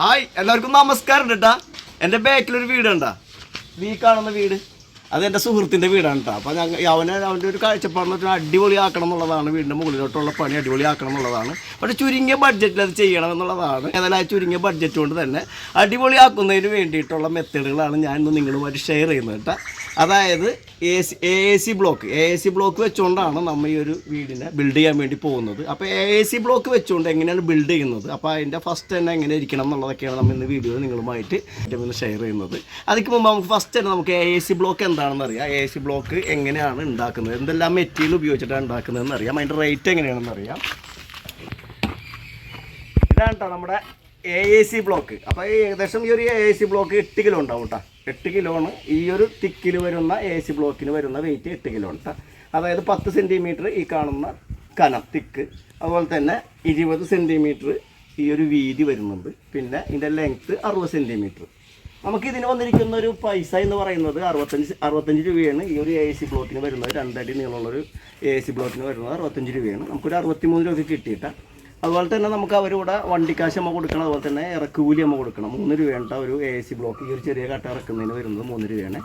Hi എല്ലാവർക്കും നമസ്കാരം കേട്ടാ എന്റെ ബാക്കിലൊരു വീടുണ്ടാ. ഈ കാണുന്ന വീട്? അത് എന്റെ സുഹൃത്തിന്റെ വീടാണ് കേട്ടോ അപ്പോൾ ഞങ്ങൾ അവനെ അവന്റെ ഒരു കാഴ്ചപ്പാടെന്ന് വെച്ചാൽ അടിപൊളിയാക്കണം എന്നുള്ളതാണ്. വീടിന്റെ മുകളിലോട്ടുള്ള പണി അടിപൊളിയാക്കണം എന്നുള്ളതാണ്. പക്ഷെ ചുരുങ്ങിയ ബഡ്ജറ്റിൽ അത് ചെയ്യണം എന്നുള്ളതാണ്. ഏതായാലും ആ ചുരുങ്ങിയ ബഡ്ജറ്റ് കൊണ്ട് തന്നെ അടിപൊളിയാക്കുന്നതിന് വേണ്ടിയിട്ടുള്ള മെത്തേഡുകളാണ് ഞാൻ ഇന്ന് നിങ്ങളുമായിട്ട് ഷെയർ ചെയ്യുന്നത് കേട്ടോ അതായത് A C A C block A C block വെച്ചുകൊണ്ടാണ് നമ്മൾ ഈ ഒരു വീടിനെ ബിൽഡ് ചെയ്യാൻ വേണ്ടി പോകുന്നത്. അപ്പോൾ എ സി ബ്ലോക്ക് വെച്ചുകൊണ്ട് എങ്ങനെയാണ് ബിൽഡ് ചെയ്യുന്നത്? അപ്പോൾ അതിന്റെ ഫസ്റ്റ് തന്നെ എങ്ങനെ ഇരിക്കണം എന്നുള്ളതൊക്കെയാണ് നമ്മൾ ഇന്ന് വീഡിയോ നിങ്ങളുമായിട്ട് ഷെയർ ചെയ്യുന്നത്. അതിക്ക് മുമ്പ് നമുക്ക് ഫസ്റ്റ് തന്നെ നമുക്ക് എ സി ബ്ലോക്ക് എന്താണെന്ന് അറിയാം എ സി ബ്ലോക്ക് എങ്ങനെയാണ് ഉണ്ടാക്കുന്നത്? എന്തെല്ലാം മെറ്റീരിയൽ ഉപയോഗിച്ചിട്ടാണ് ഉണ്ടാക്കുന്നതെന്ന് അറിയാം. അതിന്റെ റേറ്റ് എങ്ങനെയാണെന്ന് അറിയാം. ഇതാണ് കേട്ടോ നമ്മുടെ എ എ സി ബ്ലോക്ക് അപ്പോൾ ഏകദേശം ഈ ഒരു എ സി ബ്ലോക്ക് എട്ട് കിലോ ഉണ്ടാവും കേട്ടോ എട്ട് കിലോ ആണ്. ഈ ഒരു തിക്കിൽ വരുന്ന എ സി ബ്ലോക്കിന് വരുന്ന വെയിറ്റ് എട്ട് കിലോ ഉണ്ട്. അതായത് പത്ത് സെന്റിമീറ്റർ ഈ കാണുന്ന കനം തിക്ക് അതുപോലെ തന്നെ ഇരുപത് സെന്റിമീറ്റർ ഈ ഒരു വീതി വരുന്നുണ്ട്. പിന്നെ ഇതിന്റെ ലെങ്ത്ത് അറുപത് സെന്റിമീറ്റർ നമുക്ക് ഇതിന് വന്നിരിക്കുന്ന ഒരു പൈസ എന്ന് പറയുന്നത് അറുപത്തഞ്ച് അറുപത്തഞ്ച് രൂപയാണ്. ഈ ഒരു എ സി ബ്ലോക്കിന് വരുന്നത് രണ്ടടി നീളമുള്ളൊരു എ സി ബ്ലോക്കിന് വരുന്നത് അറുപത്തഞ്ച് രൂപയാണ്. നമുക്കൊരു അറുപത്തിമൂന്ന് രൂപ കിട്ടിയിട്ട. അതുപോലെ തന്നെ നമുക്ക് അവരിവിടെ വണ്ടിക്കാശ് നമ്മൾ കൊടുക്കണം. അതുപോലെ തന്നെ ഇറക്കുകൂലി നമ്മൾ കൊടുക്കണം. മൂന്ന് രൂപയാണ് ഒരു എ സി ബ്ലോക്ക് ഈ ഒരു ചെറിയ കട്ട ഇറക്കുന്നതിന് വരുന്നത് മൂന്ന് രൂപയാണ്.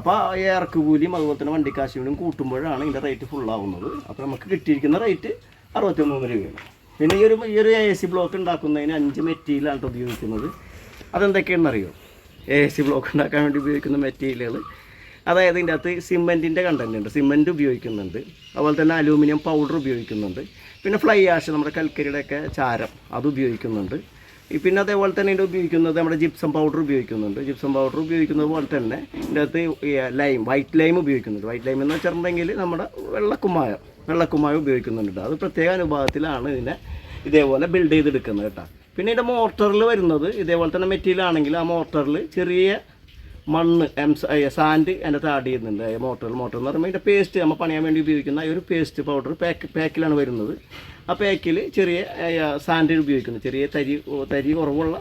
അപ്പോൾ ഈ ഇറക്കുകൂലിയും അതുപോലെ തന്നെ വണ്ടിക്കാശിനും കൂട്ടുമ്പോഴാണ് ഇതിന്റെ റേറ്റ് ഫുള്ളാവുന്നത് അപ്പോൾ നമുക്ക് കിട്ടിയിരിക്കുന്ന റേറ്റ് അറുപത്തി മൂന്ന് രൂപയാണ്. പിന്നെ ഈ ഒരു ഈ ഒരു എ സി ബ്ലോക്ക് ഉണ്ടാക്കുന്നതിന് അഞ്ച് മെറ്റീരിയലാണ് ഉപയോഗിക്കുന്നത്. അതെന്തൊക്കെയാണെന്ന് അറിയോ എ സി ബ്ലോക്ക് ഉണ്ടാക്കാൻ വേണ്ടി ഉപയോഗിക്കുന്ന മെറ്റീരിയലുകൾ അതായത് ഇതിന്റെ അകത്ത് സിമെന്റിന്റെ കണ്ടന്റ് ഉണ്ട്. സിമെന്റ് ഉപയോഗിക്കുന്നുണ്ട്. അതുപോലെ തന്നെ അലൂമിനിയം പൗഡർ ഉപയോഗിക്കുന്നുണ്ട്. പിന്നെ ഫ്ലൈ ആഷ് നമ്മുടെ കൽക്കരിയുടെയൊക്കെ ചാരം അത് ഉപയോഗിക്കുന്നുണ്ട്. പിന്നെ അതേപോലെ തന്നെ ഇതിന്റെ ഉപയോഗിക്കുന്നത് നമ്മുടെ ജിപ്സം പൗഡർ ഉപയോഗിക്കുന്നുണ്ട്. ജിപ്സം പൗഡർ ഉപയോഗിക്കുന്നത് പോലെ തന്നെ ഇതിന്റെ അകത്ത് ലൈം വൈറ്റ് ലൈം ഉപയോഗിക്കുന്നുണ്ട്. വൈറ്റ് ലൈം എന്ന് വെച്ചിട്ടുണ്ടെങ്കിൽ നമ്മുടെ വെള്ളക്കുമ്മായം വെള്ളക്കുമ്മായം ഉപയോഗിക്കുന്നുണ്ട് അത് പ്രത്യേക അനുപാതത്തിലാണ് ഇതിനെ ഇതേപോലെ ബിൽഡ് ചെയ്തെടുക്കുന്നത് കേട്ടോ. പിന്നെ ഇതിന്റെ മോട്ടറിൽ വരുന്നത് ഇതേപോലെ തന്നെ മെറ്റീരിയൽ ആണെങ്കിൽ ആ മോട്ടറിൽ ചെറിയ മണ്ണ് എം സാൻഡ് അതിന്റെ താടി ചെയ്യുന്നുണ്ട്. മോട്ടർ മോട്ടർ എന്ന് പറയുമ്പോൾ ഇതിന്റെ പേസ്റ്റ് നമ്മൾ പണിയാൻ വേണ്ടി ഉപയോഗിക്കുന്ന ഒരു പേസ്റ്റ് പൗഡർ പാക്ക് പാക്കിലാണ് വരുന്നത്. ആ പാക്കിൽ ചെറിയ സാൻഡ് ഉപയോഗിക്കുന്നു. ചെറിയ തരി തരി കുറവുള്ള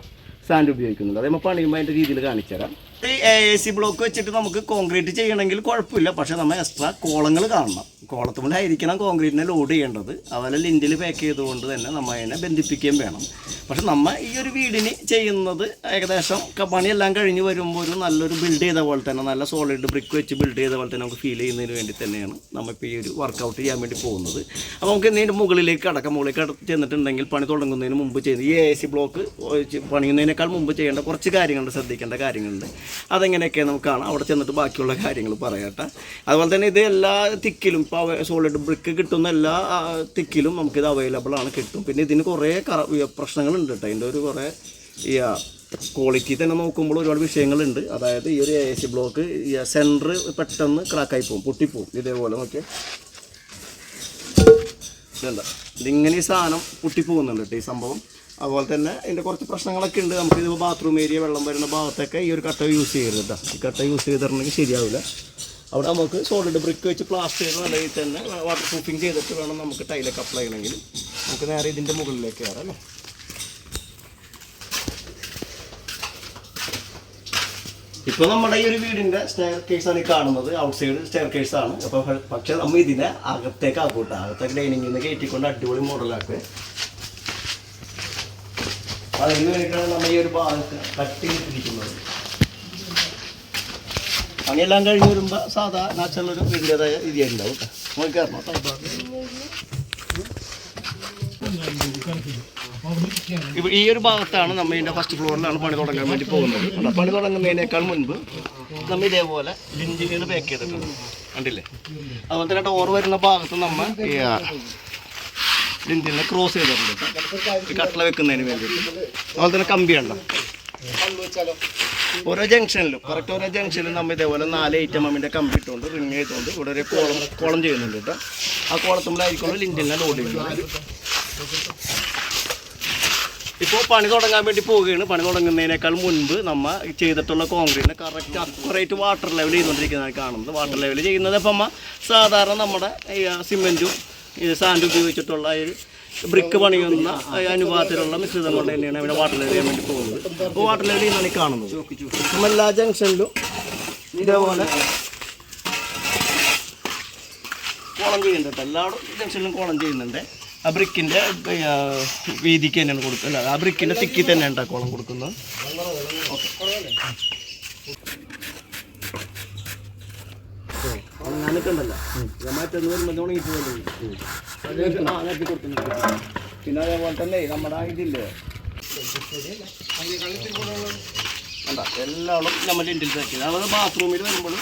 സാൻഡ് ഉപയോഗിക്കുന്നുണ്ട്. അതേ നമ്മൾ പണിയുമ്പോൾ അതിന്റെ രീതിയിൽ കാണിച്ചു തരാം ഈ എ സി ബ്ലോക്ക് വെച്ചിട്ട് നമുക്ക് കോൺക്രീറ്റ് ചെയ്യണമെങ്കിൽ കുഴപ്പമില്ല. പക്ഷേ നമ്മൾ എക്സ്ട്രാ കോളങ്ങൾ കാണണം. കോളത്തുമ്പിലായിരിക്കണം കോൺക്രീറ്റിനെ ലോഡ് ചെയ്യേണ്ടത്. അതുപോലെ ലിൻഡിൽ പാക്ക് ചെയ്തുകൊണ്ട് തന്നെ നമ്മൾ അതിനെ ബന്ധിപ്പിക്കുകയും വേണം. പക്ഷെ നമ്മൾ ഈ ഒരു വീടിന് ചെയ്യുന്നത് ഏകദേശം പണിയെല്ലാം കഴിഞ്ഞ് വരുമ്പോൾ ഒരു നല്ലൊരു ബിൽഡ് ചെയ്ത പോലെ തന്നെ നല്ല സോളിഡ് ബ്രിക്ക് വെച്ച് ബിൽഡ് ചെയ്ത പോലെ തന്നെ നമുക്ക് ഫീൽ ചെയ്യുന്നതിന് വേണ്ടി തന്നെയാണ് നമ്മളിപ്പോൾ ഈ ഒരു വർക്കൗട്ട് ചെയ്യാൻ വേണ്ടി പോകുന്നത്. അപ്പോൾ നമുക്ക് ഇതിന്റെ മുകളിലേക്ക് അടക്കം മുകളിലേക്ക് ചെന്നിട്ടുണ്ടെങ്കിൽ പണി തുടങ്ങുന്നതിന് മുമ്പ് ചെയ്യുന്നത് ഈ എ സി ബ്ലോക്ക് പണിയുന്നതിനേക്കാൾ മുമ്പ് ചെയ്യേണ്ട കുറച്ച് കാര്യങ്ങളുണ്ട്. ശ്രദ്ധിക്കേണ്ട കാര്യങ്ങളുണ്ട്. അതെങ്ങനെയൊക്കെ നമുക്ക് കാണാം. അവിടെ ചെന്നിട്ട് ബാക്കിയുള്ള കാര്യങ്ങൾ പറയട്ടെ. അതുപോലെ തന്നെ ഇത് എല്ലാ തിക്കിലും ഇപ്പോൾ സോളിഡ് ബ്രിക്ക് കിട്ടുന്ന എല്ലാ തിക്കിലും നമുക്കിത് അവൈലബിൾ ആണ് കിട്ടും. പിന്നെ ഇതിന് കുറേ കറ പ്രശ്നങ്ങളുണ്ട് കേട്ടോ അതിന്റെ ഒരു കുറേ ഈ ക്വാളിറ്റി തന്നെ നോക്കുമ്പോൾ ഒരുപാട് വിഷയങ്ങളുണ്ട്. അതായത് ഈ ഒരു എ സി ബ്ലോക്ക് സെന്റർ പെട്ടെന്ന് ക്രാക്കായി പോകും പൊട്ടിപ്പോവും. ഇതേപോലെ നോക്കിയാൽ ഇതെന്താ ഇതിങ്ങനെ ഈ സാധനം പൊട്ടിപ്പോകുന്നുണ്ട് കേട്ടോ ഈ സംഭവം. അതുപോലെ തന്നെ ഇതിന്റെ കുറച്ച് പ്രശ്നങ്ങളൊക്കെ ഉണ്ട്. നമുക്ക് ഇത് ബാത്റൂം ഏരിയ വെള്ളം വരുന്ന ഭാഗത്തൊക്കെ ഈ ഒരു കട്ട യൂസ് ചെയ്യരുത് ഈ കട്ട യൂസ് ചെയ്തിട്ടുണ്ടെങ്കിൽ ശരിയാവില്ല. അവിടെ നമുക്ക് സോളിഡ് ബ്രിക്ക് വെച്ച് പ്ലാസ്റ്റർ ചെയ്ത് നല്ല രീതിയിൽ തന്നെ വാട്ടർ പ്രൂഫിങ് ചെയ്തിട്ട് വേണം നമുക്ക് ടൈലൊക്കെ അപ്ലൈ ചെയ്യണമെങ്കിൽ. നമുക്ക് നേരെ ഇതിന്റെ മുകളിലേക്ക് കയറാം അല്ലേ? ഇപ്പോൾ നമ്മുടെ ഈ ഒരു വീടിന്റെ സ്റ്റെയർ കേസാണ് ഈ കാണുന്നത്. ഔട്ട് സൈഡ് സ്റ്റെയർ കേസാണ് അപ്പോൾ പക്ഷേ നമ്മൾ ഇതിനെ അകത്തേക്ക് ആക്കൂട്ടാ അകത്തേക്ക് ഡൈനിങ്ങിൽ നിന്ന് കയറ്റിക്കൊണ്ട് അടിപൊളി മോഡലാക്കുക അതിന് വേണ്ടിയിട്ടാണ് നമ്മൾ ഈ ഒരു ഭാഗത്ത് കട്ടി ഇട്ടിരിക്കുന്നത്. പണിയെല്ലാം കഴിഞ്ഞ് വരുമ്പോൾ സാധാ നാച്ചുറൽ ഒരു വീടിന്റെതായ രീതി ഉണ്ടാവും കേട്ടോ ഇപ്പൊ ഈ ഒരു ഭാഗത്താണ് നമ്മൾ ഇതിന്റെ ഫസ്റ്റ് ഫ്ലോറിലാണ് പണി തുടങ്ങാൻ വേണ്ടി പോകുന്നത്? പണി തുടങ്ങുന്നതിനേക്കാൾ മുൻപ് നമ്മൾ ഇതേപോലെ ലിഞ്ചിനുകൾ പാക്ക് ചെയ്തിട്ടുണ്ട്. കണ്ടില്ലേ? അതുപോലെ തന്നെ ഡോർ വരുന്ന ഭാഗത്ത് നമ്മൾ ഈ ലിഞ്ചിനെ ക്രോസ് ചെയ്തിട്ടുണ്ട് കട്ടള വെക്കുന്നതിന് വേണ്ടിയിട്ട് അതുപോലെ തന്നെ കമ്പി ഉണ്ടോ ഓരോ ജംഗ്ഷനിലും കറക്റ്റ് ഓരോ ജംഗ്ഷനിലും നമ്മൾ ഇതേപോലെ നാല് ഐറ്റം അമ്മിന്റെ കമ്പി ഇട്ടുകൊണ്ട് റിങ് ചെയ്തുകൊണ്ട് ഇവിടെ ഒരു കോളം കോളം ചെയ്യുന്നുണ്ട് കേട്ടോ. ആ കോളത്തുമ്പോഴായിരിക്കും ലിഞ്ചിനെ ലോഡ് ചെയ്യുന്നത് ഇപ്പോൾ പണി തുടങ്ങാൻ വേണ്ടി പോവുകയാണ്. പണി തുടങ്ങുന്നതിനേക്കാൾ മുൻപ് നമ്മൾ ചെയ്തിട്ടുള്ള കോൺക്രീറ്റിനെ കറക്റ്റ് അക്യുറേറ്റ് വാട്ടർ ലെവൽ ചെയ്തുകൊണ്ടിരിക്കുന്നതാണ് കാണുന്നത്. വാട്ടർ ലെവൽ ചെയ്യുന്നത് ഇപ്പം സാധാരണ നമ്മുടെ ഈ സിമെന്റും സാൻഡ് ഉപയോഗിച്ചിട്ടുള്ള ഒരു ബ്രിക്ക് പണിയുന്ന അനുപാതത്തിലുള്ള മിശ്രിതം കൊണ്ട് തന്നെയാണ് ഇവിടെ വാട്ടർ ലെവൽ ചെയ്യാൻ വേണ്ടി പോകുന്നത്. അപ്പോൾ വാട്ടർ ലെവൽ ചെയ്യുന്നതാണ് ഈ കാണുന്നത്. നമ്മൾ എല്ലാ ജംഗ്ഷനിലും ഇതേപോലെ കോളം ചെയ്യുന്നുണ്ട്. എല്ലായിടും ജംഗ്ഷനിലും കോളം ചെയ്യുന്നുണ്ട്. ആ ബ്രിക്കിന്റെ വീതിക്ക് തന്നെയാണ് കൊടുക്കുന്നത്. അല്ല ആ ബ്രിക്കിന്റെ തിക്കി തന്നെയാണ് കോളം കൊടുക്കുന്നത്. അങ്ങനൊക്കെ തന്നെ. നമ്മുടെ ഇതില്ലേ? കണ്ട? എല്ലാവരും ബാത്റൂമിൽ വരുമ്പോൾ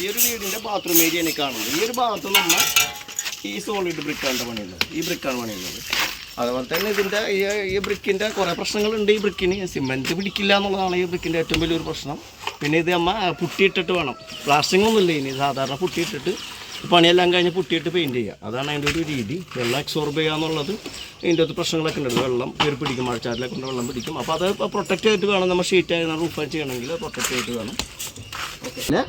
ഈ ഒരു വീടിന്റെ ബാത്റൂം ഏരിയ എനിക്ക് കാണുന്നത് ഈ ഒരു ഭാഗത്ത് നമ്മൾ ഈ സോളിഡ് ബ്രിക്കാണ് പണിയുന്നത്. ഈ ബ്രിക്കാണ് പണിയുന്നത്. അതുപോലെ തന്നെ ഇതിന്റെ ഈ ഈ ബ്രിക്കിന്റെ കുറേ പ്രശ്നങ്ങളുണ്ട് ഈ ബ്രിക്കിന് സിമെന്റ് പിടിക്കില്ല എന്നുള്ളതാണ് ഈ ബ്രിക്കിന്റെ ഏറ്റവും വലിയൊരു പ്രശ്നം. പിന്നെ ഇത് അമ്മ പുട്ടിയിട്ടിട്ട് വേണം. പ്ലാസ്റ്റിംഗ് ഒന്നുമില്ല ഇനി. സാധാരണ പുട്ടിയിട്ടിട്ട് പണിയെല്ലാം കഴിഞ്ഞ് പുട്ടിയിട്ട് പെയിന്റ് ചെയ്യുക അതാണ് അതിന്റെ ഒരു രീതി. വെള്ളം എക്സോർബ് ചെയ്യുക എന്നുള്ളത് ഇതിന്റെ അകത്ത് പ്രശ്നങ്ങളൊക്കെ ഉണ്ട്. വെള്ളം കയറി പിടിക്കും മഴച്ചാറിലൊക്കെ കൊണ്ട് വെള്ളം പിടിക്കും. അപ്പോൾ അത് പ്രൊട്ടക്റ്റ് ചെയ്തിട്ട് വേണം. നമ്മൾ ഷീറ്റ് ആയിരുന്ന റൂഫ് ചെയ്യണമെങ്കിൽ പ്രൊട്ടക്റ്റ് ചെയ്തിട്ട് വേണം. പിന്നെ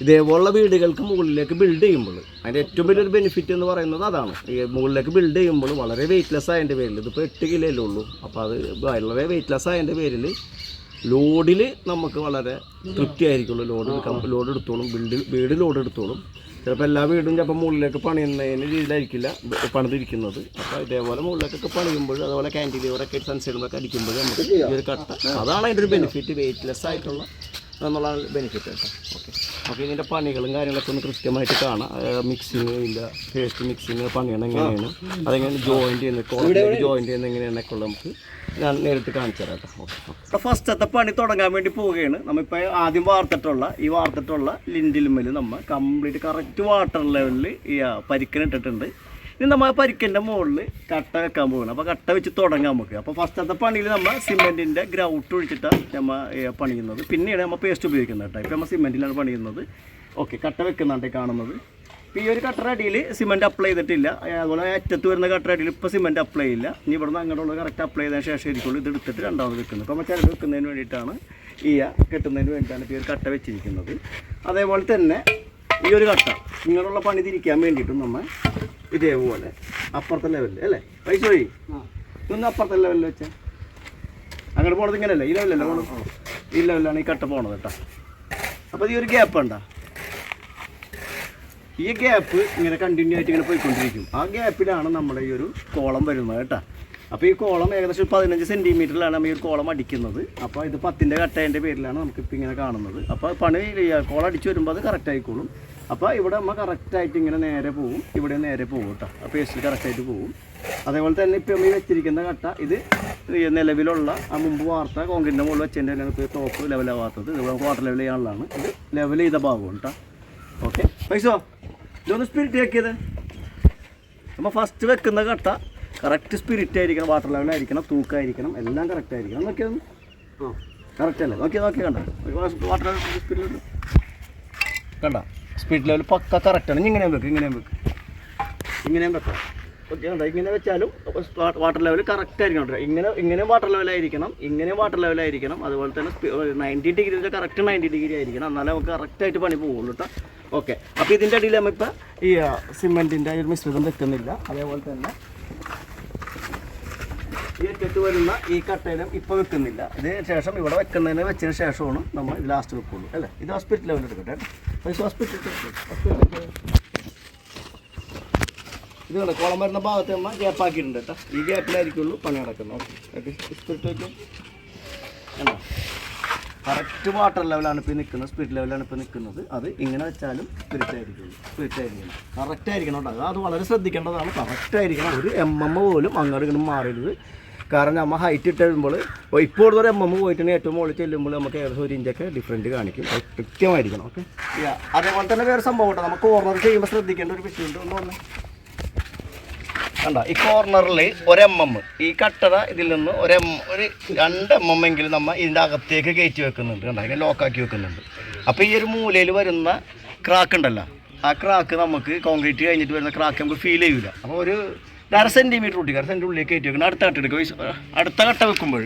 ഇതേപോലുള്ള വീടുകൾക്ക് മുകളിലേക്ക് ബിൽഡ് ചെയ്യുമ്പോൾ അതിന്റെ ഏറ്റവും വലിയൊരു ബെനിഫിറ്റ് എന്ന് പറയുന്നത് അതാണ്. ഈ മുകളിലേക്ക് ബിൽഡ് ചെയ്യുമ്പോൾ വളരെ വെയിറ്റ്ലെസ് ആയതിന്റെ പേരിൽ ഇതിപ്പോൾ എട്ട് കിലോയല്ലേ ഉള്ളൂ. അപ്പോൾ അത് വളരെ വെയിറ്റ്ലെസ് ആയതിന്റെ പേരിൽ ലോഡിൽ നമുക്ക് വളരെ തൃപ്തി ആയിരിക്കുള്ളൂ ലോഡ് ലോഡ് എടുത്തോളും. ബിൽഡ് വീട് ലോഡ് എടുത്തോളും. ചിലപ്പോൾ എല്ലാ വീടും ചിലപ്പോൾ മുകളിലേക്ക് പണിയുന്നതിന് രീതിയിലായിരിക്കില്ല പണിതിരിക്കുന്നത്. അപ്പോൾ ഇതേപോലെ മുകളിലേക്കൊക്കെ പണിയുമ്പോൾ അതുപോലെ ക്യാന്റിലിവറൊക്കെ സൺസൈഡിലൊക്കെ അടിക്കുമ്പോൾ നമുക്ക് ഈ ഒരു കട്ട അതാണ് അതിന്റെ ഒരു ബെനിഫിറ്റ് വെയിറ്റ്ലെസ് ആയിട്ടുള്ള എന്നുള്ള ബെനിഫിറ്റ് കേട്ടോ ഓക്കെ അപ്പോൾ ഇതിന്റെ പണികളും കാര്യങ്ങളൊക്കെ ഒന്ന് കൃത്യമായിട്ട് കാണാം. മിക്സിങ് ഇല്ല പേസ്റ്റ് മിക്സിങ് പണിയണം എങ്ങനെയാണ് അതെങ്ങനെ ജോയിന്റ് ചെയ്യുന്നത് കോളേജ് ജോയിന്റ് ചെയ്യുന്ന എങ്ങനെയാണൊക്കെ ഉള്ളത് നമുക്ക് ഞാൻ നേരിട്ട് കാണിച്ചു തരാം കേട്ടോ. ഓക്കെ ഫസ്റ്റത്തെ പണി തുടങ്ങാൻ വേണ്ടി പോവുകയാണ്. നമ്മളിപ്പോൾ ആദ്യം വാർത്തിട്ടുള്ള ഈ വാർത്തിട്ടുള്ള ലിൻഡിലുമ്മൽ നമ്മൾ കംപ്ലീറ്റ് കറക്റ്റ് വാട്ടർ ലെവലിൽ ഈ പരിക്കനിട്ടിട്ടുണ്ട് ഇനി നമ്മൾ പരിക്കന്റെ മുകളിൽ കട്ട വെക്കാൻ പോകണം അപ്പോൾ കട്ട വെച്ച് തുടങ്ങാം നമുക്ക്. അപ്പോൾ ഫസ്റ്റത്തെ പണിയിൽ നമ്മൾ സിമെന്റിന്റെ ഗ്രൗട്ട് ഒഴിച്ചിട്ടാണ് നമ്മൾ പണിയുന്നത്. പിന്നീട് നമ്മൾ പേസ്റ്റ് ഉപയോഗിക്കുന്നത് കേട്ടോ. ഇപ്പോൾ നമ്മൾ സിമെന്റിലാണ് പണിയുന്നത്. ഓക്കെ കട്ട വെക്കുന്നുണ്ട് കാണുന്നത്. ഇപ്പോൾ ഈ ഒരു കട്ടറ അടിയിൽ സിമെന്റ് അപ്ലൈ ചെയ്തിട്ടില്ല. അതുപോലെ അറ്റത്ത് വരുന്ന കട്ടറ അടിയിൽ ഇപ്പോൾ സിമെന്റ് അപ്ലൈ ഇല്ല ഇനി ഇവിടെ നിന്ന് അങ്ങോട്ടുള്ള കറക്റ്റ് അപ്ലൈ ചെയ്തതിന് ശേഷം ഇരിക്കുള്ളൂ ഇത് എടുത്തിട്ട് രണ്ടാമത് വെക്കുന്നത്. അപ്പോൾ നമ്മൾ ചിലവ് വെക്കുന്നതിന് വേണ്ടിയിട്ടാണ് ഈ കെട്ടുന്നതിന് വേണ്ടിയിട്ടാണ് ഇപ്പോൾ ഈ ഒരു കട്ട വെച്ചിരിക്കുന്നത്. അതേപോലെ തന്നെ ഈ ഒരു കട്ട ഇങ്ങനെയുള്ള പണി തിരിക്കാൻ വേണ്ടിയിട്ടും നമ്മൾ ഇതേപോലെ അപ്പുറത്തെ ലെവലിൽ അല്ലേ? പൈസ വഴി ഇതൊന്ന് അപ്പുറത്തെ ലെവലിൽ വെച്ചാൽ അങ്ങോട്ട് പോണത് ഇങ്ങനെയല്ല ഈ ലെവലല്ല പോണത്? ഈ ലെവലാണ് ഈ കട്ട പോണത് കേട്ടോ. അപ്പോൾ ഈ ഒരു ഗ്യാപ്പ് ഉണ്ടോ? ഈ ഗ്യാപ്പ് ഇങ്ങനെ കണ്ടിന്യൂ ആയിട്ട് ഇങ്ങനെ പോയിക്കൊണ്ടിരിക്കും. ആ ഗ്യാപ്പിലാണ് നമ്മുടെ ഈ ഒരു കോളം വരുന്നത് കേട്ടോ. അപ്പോൾ ഈ കോളം ഏകദേശം പതിനഞ്ച് സെന്റിമീറ്ററിലാണ് നമ്മൾ ഈ കോളം അടിക്കുന്നത്. അപ്പോൾ ഇത് പത്തിന്റെ കട്ടേന്റെ പേരിലാണ് നമുക്കിപ്പോൾ ഇങ്ങനെ കാണുന്നത്. അപ്പോൾ പണി കോളം അടിച്ച് വരുമ്പോൾ അത് കറക്റ്റ് ആയിക്കോളും. അപ്പോൾ ഇവിടെ നമ്മൾ കറക്റ്റായിട്ട് ഇങ്ങനെ നേരെ പോവും. ഇവിടെ നേരെ പോകും കേട്ടോ. ആ പേസ്റ്റിൽ കറക്റ്റായിട്ട് പോവും. അതേപോലെ തന്നെ ഇപ്പോൾ ഈ വെച്ചിരിക്കുന്ന കട്ട ഇത് നിലവിലുള്ള ആ മുമ്പ് വാർത്ത കോൺക്രീറ്റിന്റെ മുകളിൽ വെച്ചതിന്റെ തന്നെയാണ് ഇപ്പോൾ ടോപ്പ് ലെവലാവാത്തത് ഇത് വാട്ടർ ലെവൽ ചെയ്യാനുള്ളതാണ്. ഇത് ലെവൽ ചെയ്ത ഭാഗം കേട്ടോ. ഓക്കെ പൈസ ഇതൊന്ന് സ്പിരിറ്റ് ആക്കിയത്. നമ്മൾ ഫസ്റ്റ് വെക്കുന്ന കട്ട കറക്റ്റ് സ്പിരിറ്റ് ആയിരിക്കണം വാട്ടർ ലെവൽ ലെവലായിരിക്കണം തൂക്കമായിരിക്കണം എല്ലാം കറക്റ്റ് ആയിരിക്കണം. നോക്കിയത് ആ. കറക്റ്റ് അല്ലേ? നോക്കിയാൽ നോക്കിയാൽ കണ്ട? വാട്ടർ സ്പിരിറ്റ് കണ്ട? സ്പീഡ് ലെവൽ പക്ക കറക്റ്റാണ് ആണ്. ഇങ്ങനെയും വെക്കും ഇങ്ങനെയും വെക്കും. ഇങ്ങനെയും വെക്കാം. ഓക്കെ കണ്ടോ? ഇങ്ങനെ വെച്ചാലും വാട്ടർ ലെവൽ കറക്റ്റ് ആയിരിക്കണം ഇങ്ങനെ ഇങ്ങനെ വാട്ടർ ലെവലായിരിക്കണം ഇങ്ങനെ വാട്ടർ ലെവലായിരിക്കണം അതുപോലെ തന്നെ നയന്റി ഡിഗ്രി വെച്ചാൽ കറക്റ്റ് നയന്റി ഡിഗ്രി ആയിരിക്കണം. എന്നാലേ നമുക്ക് കറക്റ്റായിട്ട് പണി പോകുള്ളൂ കേട്ടോ. ഓക്കെ അപ്പോൾ ഇതിന്റെ അടിയിൽ നമ്മളിപ്പോൾ ഈ സിമെന്റിന്റെ ഒരു മിശ്രിതം വെക്കുന്നില്ല. അതേപോലെ തന്നെ ഈ അറ്റത്ത് വരുന്ന ഈ കട്ടയിലും ഇപ്പോൾ വെക്കുന്നില്ല ഇതിന് ശേഷം ഇവിടെ വെക്കുന്നതിന് വെച്ചതിന് ശേഷമാണ് നമ്മൾ ഇത് ലാസ്റ്റ് വെക്കുള്ളൂ അല്ലേ? ഇത് ഹോസ്പിറ്റൽ ലെവലിൽ എടുക്കട്ടെ. പൈസ ഹോസ്പിറ്റൽ ഇത് കണ്ടോ? കുളം വരുന്ന ഭാഗത്ത് നമ്മൾ ഗ്യാപ്പാക്കിയിട്ടുണ്ട് കേട്ടോ. ഈ ഗ്യാപ്പിലായിരിക്കുള്ളൂ പണി നടക്കുന്നത്. ഓക്കെ സ്പിരിറ്റ് വെക്കും കണ്ടോ? കറക്റ്റ് വാട്ടർ ലെവലാണ് ഇപ്പോൾ നിൽക്കുന്നത്. സ്പിരിറ്റ് ലെവലാണ് ഇപ്പോൾ നിൽക്കുന്നത്. അത് ഇങ്ങനെ വെച്ചാലും സ്പിരിറ്റ് ആയിരിക്കും സ്പിരിറ്റ് ആയിരിക്കണം കറക്റ്റ് ആയിരിക്കണം കേട്ടോ. അത് വളരെ ശ്രദ്ധിക്കേണ്ടതാണ്. കറക്റ്റ് ആയിരിക്കണം. ഒരു എം എം പോലും അങ്ങോട്ട് ഇങ്ങനെ മാറരുത്. കാരണം നമ്മൾ ഹൈറ്റ് ഇട്ട് വരുമ്പോൾ ഇപ്പോൾ വരെ എം പോയിട്ടുണ്ടെങ്കിൽ ഏറ്റവും മുകളിൽ ചെല്ലുമ്പോൾ നമുക്ക് ഏകദേശം ഒരു ഇഞ്ചൊക്കെ ഡിഫറന്റ് കാണിക്കും. അത് കൃത്യമായിരിക്കണം ഓക്കെ അതേപോലെ തന്നെ വേറെ സംഭവം കേട്ടോ നമുക്ക് കോർണർ ചെയ്യുമ്പോൾ ശ്രദ്ധിക്കേണ്ട ഒരു വിഷയമുണ്ട് ഒന്ന് കണ്ട? ഈ കോർണറിൽ ഒരു ഈ കട്ടറ ഇതിൽ നിന്ന് ഒരു എം ഒരു രണ്ട് എം നമ്മൾ ഇതിന്റെ അകത്തേക്ക് കയറ്റി വെക്കുന്നുണ്ട്. കണ്ട? അതിനെ ലോക്കാക്കി വെക്കുന്നുണ്ട്. അപ്പോൾ ഈ ഒരു മൂലയിൽ വരുന്ന ക്രാക്ക് ഉണ്ടല്ലോ ആ ക്രാക്ക് നമുക്ക് കോൺക്രീറ്റ് കഴിഞ്ഞിട്ട് വരുന്ന ക്രാക്ക് നമുക്ക് ഫീൽ ചെയ്യില്ല അപ്പോൾ ഒരു അര സെന്റിമീറ്റർ കൂട്ടി അര സെന്റിന്റെ ഉള്ളിലേക്ക് കയറ്റി വെക്കണം. അടുത്ത കട്ട എടുക്കുക അടുത്ത കട്ട വെക്കുമ്പോൾ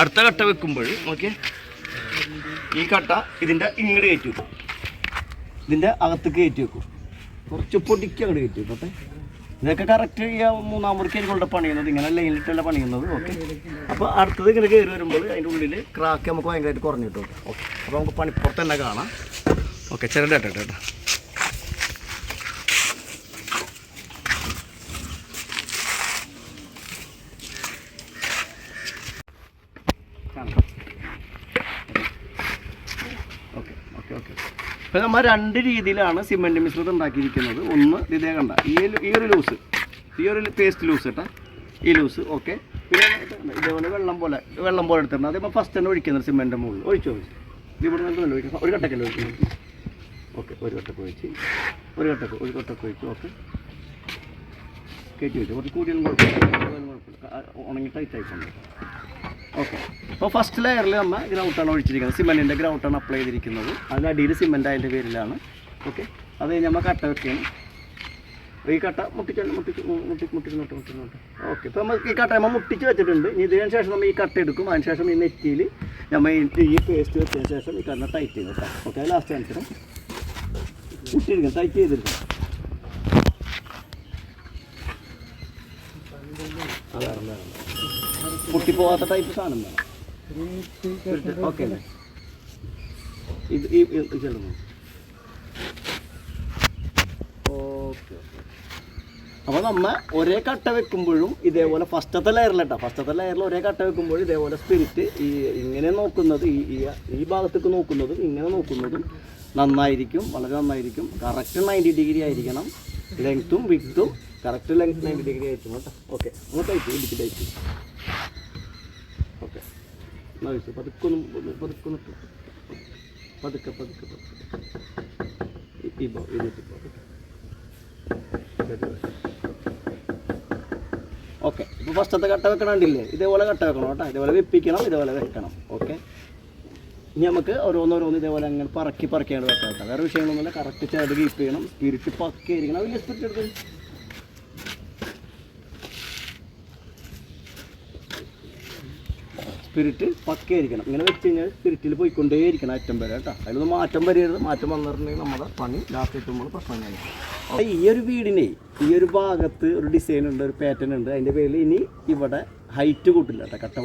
അടുത്ത കട്ട വെക്കുമ്പോൾ ഓക്കെ ഈ കട്ട ഇതിന്റെ ഇങ്ങോട്ട് കയറ്റി വെക്കും. ഇതിന്റെ അകത്തേക്ക് കയറ്റി വെക്കും. കുറച്ച് പൊടിക്ക് അങ്ങോട്ട് കയറ്റി വെക്കട്ടെ ഇതൊക്കെ കറക്റ്റ് ഈ മൂന്നാം മുറിക്കരികളുടെ പണിയുന്നത്. ഇങ്ങനെ ലൈനിലിട്ടല്ല പണിയുന്നത് ഓക്കെ അപ്പോൾ അടുത്തത് ഇങ്ങനെ കയറി വരുമ്പോൾ അതിന്റെ ഉള്ളിൽ ക്രാക്ക് നമുക്ക് ഭയങ്കരമായിട്ട് കുറഞ്ഞിട്ടുണ്ട് ഓക്കെ അപ്പോൾ നമുക്ക് പണിപ്പുറത്ത് തന്നെ കാണാം. ഓക്കെ ചെറുതായിട്ട് കേട്ടോ കാണാം ഓക്കെ ഓക്കെ ഓക്കെ അപ്പോൾ നമ്മൾ രണ്ട് രീതിയിലാണ് സിമെന്റ് മിശ്രിതം ഉണ്ടാക്കിയിരിക്കുന്നത്. ഒന്ന് ഇതേ കണ്ട ഈ ഈ ഒരു ലൂസ് ഈ ഒരു പേസ്റ്റ് ലൂസ് കേട്ടോ. ഈ ലൂസ് ഓക്കെ പിന്നെ. ഇതേപോലെ വെള്ളം പോലെ വെള്ളം പോലെ എടുത്തിട്ടുണ്ട്. അതേപോലെ ഫസ്റ്റ് തന്നെ ഒഴിക്കുന്നത് സിമെന്റിന്റെ മുകളിൽ. ഒഴിച്ചു ഒഴിച്ചു. ഇവിടെ നിന്ന് ഒഴിക്കണം. ഒരു കട്ടക്കല്ല ഒഴിക്കണം ഓക്കെ ഒരു കട്ടക്ക് ഒഴിച്ച്. ഒരു കട്ടക്ക് ഒരു കട്ടക്ക് ഒഴിച്ച് ഓക്കെ കയറ്റി വെച്ചു. കുറച്ച് കൂടുതലും കുഴപ്പമില്ല. ഉണങ്ങി ടൈറ്റ് ആയിട്ടുണ്ട് ഓക്കെ. അപ്പോൾ ഫസ്റ്റ് ലെയറിൽ നമ്മൾ ഗ്രൗട്ടാണ് ഒഴിച്ചിരിക്കുന്നത്. സിമെന്റിന്റെ ഗ്രൗട്ടാണ് അപ്ലൈ ചെയ്തിരിക്കുന്നത്. അതിനടിയിൽ സിമെന്റ് അതിന്റെ പേരിലാണ്. ഓക്കെ. അത് കഴിഞ്ഞ് നമ്മൾ കട്ട വെക്കുകയാണ്. ഈ കട്ട മുട്ടിച്ച് മുട്ടിച്ച് മുട്ടി മുട്ടിച്ച് മുട്ടി മുട്ടി ഓക്കെ. ഇപ്പോൾ നമ്മൾ ഈ കട്ട നമ്മൾ മുട്ടിച്ച് വെച്ചിട്ടുണ്ട്. ഇനി ഇതിന് ശേഷം നമ്മൾ ഈ കട്ട എടുക്കും. അതിന് ശേഷം ഈ നെറ്റിയിൽ നമ്മൾ ഈ പേസ്റ്റ് വെച്ചതിന് ശേഷം ഈ കണ്ണ ടൈറ്റ് ചെയ്ത് വെക്കാം ഓക്കെ. ലാസ്റ്റ് ആൻസറും മുട്ടിയിരിക്കാം ടൈറ്റ് ചെയ്തിരിക്കും അതാണ് അതാണ്. പൊട്ടിപ്പോവാത്ത ടൈപ്പ് സാധനം വേണം ഓക്കെ അല്ലേ ഇത് ഈ ചെല്ലുന്നു ഓക്കെ അപ്പോൾ നമ്മ ഒരേ കട്ട വെക്കുമ്പോഴും ഇതേപോലെ ഫസ്റ്റത്തെ ലെയറിലട്ടോ ഫസ്റ്റത്തെ ലെയറിൽ ഒരേ കട്ട വെക്കുമ്പോഴും ഇതേപോലെ സ്പിരിറ്റ് ഈ ഇങ്ങനെ നോക്കുന്നത് ഈ ഈ- ഭാഗത്തേക്ക് നോക്കുന്നതും ഇങ്ങനെ നോക്കുന്നതും നന്നായിരിക്കും വളരെ നന്നായിരിക്കും. കറക്റ്റ് നയന്റി ഡിഗ്രി ആയിരിക്കണം. ലെങ്ത്തും വിത്തും കറക്റ്റ് ലെങ്ത് നയന്റി ഡിഗ്രി ആയിരിക്കും കേട്ടോ ഓക്കെ നമ്മൾ ടൈറ്റ് ഇടിച്ച് ടൈറ്റ് ഓക്കെ എന്നാ പതുക്കൊന്നും പതുക്കൊന്നും പതുക്കെ. പതുക്കെ പതുക്കെ ഓക്കെ. ഇപ്പോൾ ഫസ്റ്റത്തെ കട്ട വെക്കണണ്ടില്ലേ? ഇതേപോലെ കട്ട വെക്കണം കേട്ടോ. ഇതേപോലെ വെപ്പിക്കണം ഇതേപോലെ വെക്കണം. ഓക്കെ. ഇനി നമുക്ക് ഓരോന്നോരോന്ന് ഇതേപോലെ അങ്ങനെ പറക്കി പറക്കിയാണ് വെക്കാം കേട്ടോ. വേറെ വിഷയങ്ങളൊന്നുമില്ല. കറക്റ്റ് ചേർത്ത് കീപ്പ് ചെയ്യണം. സ്പിരിറ്റ് പക്കയായിരിക്കണം വലിയ സ്പിരിറ്റ് എടുത്ത് സ്പിരിറ്റ് പക്കയായിരിക്കണം ഇങ്ങനെ വെച്ച് കഴിഞ്ഞാൽ സ്പിരിറ്റിൽ പോയിക്കൊണ്ടേയിരിക്കണം അറ്റം വരെ കേട്ടോ. അതിലൊന്നും മാറ്റം വരരുത്. മാറ്റം വന്നിട്ടുണ്ടെങ്കിൽ നമ്മുടെ പണി ലാസ്റ്റ് എത്തുമ്പോൾ പ്രശ്നം അപ്പോൾ ഈ ഒരു വീടിനെ ഈ ഒരു ഭാഗത്ത് ഒരു ഡിസൈൻ ഉണ്ട് ഒരു പാറ്റേൺ ഉണ്ട്. അതിന്റെ പേരിൽ ഇനി ഇവിടെ ഹൈറ്റ് കൂട്ടില്ല കേട്ടോ കട്ട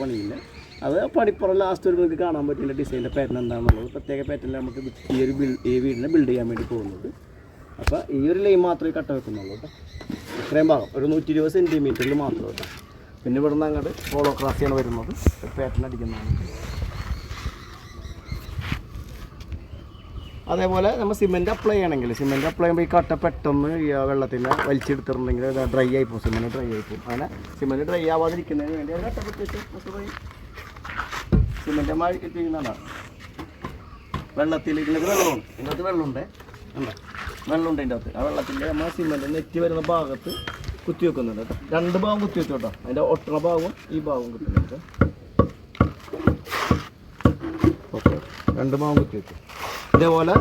അത് പണിപ്പുറം ലാസ്റ്റ് ഒരു നിങ്ങൾക്ക് കാണാൻ പറ്റില്ല ഡിസൈനിന്റെ പാറ്റേൺ എന്താണെന്നുള്ളത്. പ്രത്യേക പാറ്റേണിൽ നമുക്ക് ഈ ഒരു ബിൽ ഈ വീടിനെ ബിൽഡ് ചെയ്യാൻ വേണ്ടി പോകുന്നത്. അപ്പോൾ ഈ ഒരു ലൈൻ മാത്രമേ കട്ട വെക്കുന്നുള്ളൂ കേട്ടോ. ഇത്രയും ഭാഗം. ഒരു നൂറ്റി ഇരുപത് സെന്റിമീറ്ററിൽ മാത്രം കേട്ടോ. പിന്നെ ഇവിടുന്ന് അങ്ങോട്ട് ഹോളോക്രാസിയാണ് വരുന്നത് പാറ്റേൺ അതേപോലെ നമ്മൾ സിമെന്റ് അപ്ലൈ ചെയ്യണമെങ്കിൽ സിമെന്റ് അപ്ലൈ ചെയ്യുമ്പോൾ ഈ കട്ട പെട്ടെന്ന് ഈ വെള്ളത്തിൽ വലിച്ചെടുത്തിട്ടുണ്ടെങ്കിൽ ഡ്രൈ ആയി പോകും സിമെന്റ് ഡ്രൈ ആയി പോകും. അങ്ങനെ സിമെന്റ് ഡ്രൈ ആവാതിരിക്കുന്നതിന് വേണ്ടി അത് കട്ട പറ്റിച്ച് സിമെന്റ് മഴ ചെയ്യുന്നതാണ് വെള്ളത്തിൽ ഇതിനകത്ത് വെള്ളമുണ്ട്. ഇതിനകത്ത് വെള്ളമുണ്ട്. വെള്ളമുണ്ട് ഇതിന്റെ അകത്ത് ആ വെള്ളത്തിന്റെ നമ്മൾ സിമെന്റ് നെറ്റി വരുന്ന ഭാഗത്ത് കുത്തി വെക്കുന്നുണ്ട്. കേട്ടോ രണ്ട് ഭാഗം കുത്തി വെച്ചു കേട്ടോ. അതിന്റെ ഒട്ടണ ഭാഗവും ഈ ഭാഗവും കിട്ടുന്നുണ്ട് ഓക്കെ. രണ്ട് ഭാഗം കുത്തി വെച്ചു. ഇതേപോലെ